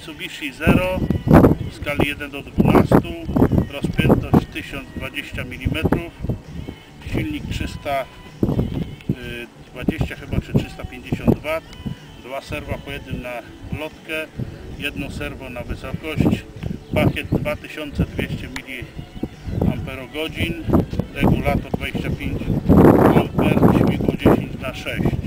Mitsubishi Zero w skali 1 do 12 rozpiętość 1020 mm silnik 320 y, chyba czy 350 W dwa serwa po jednym na lotkę jedno serwo na wysokość pakiet 2200 mAh regulator 25 A śmigło 10 na 6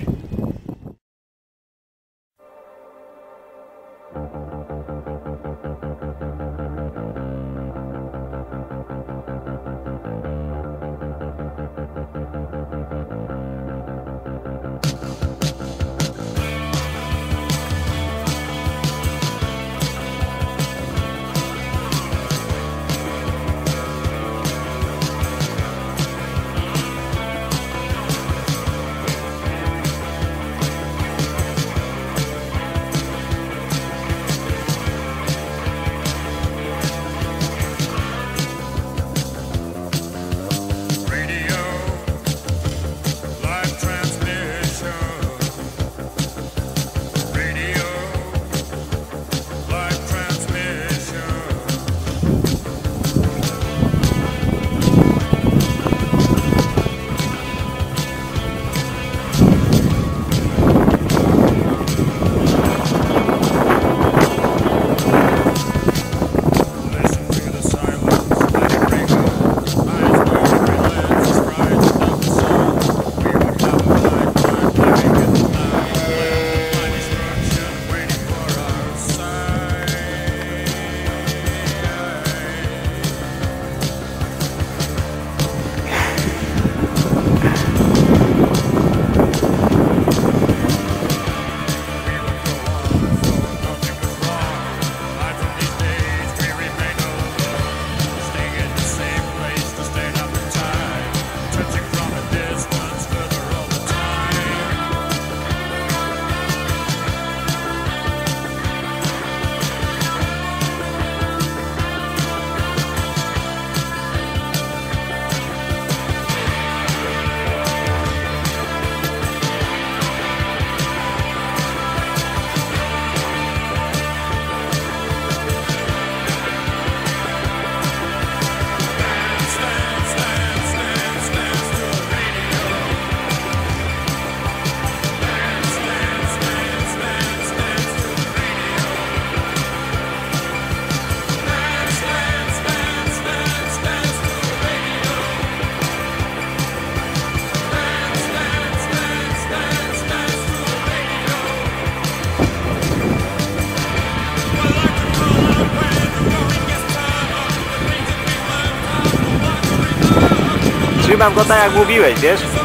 oglądam go tak jak mówiłeś, wiesz?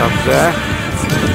up there.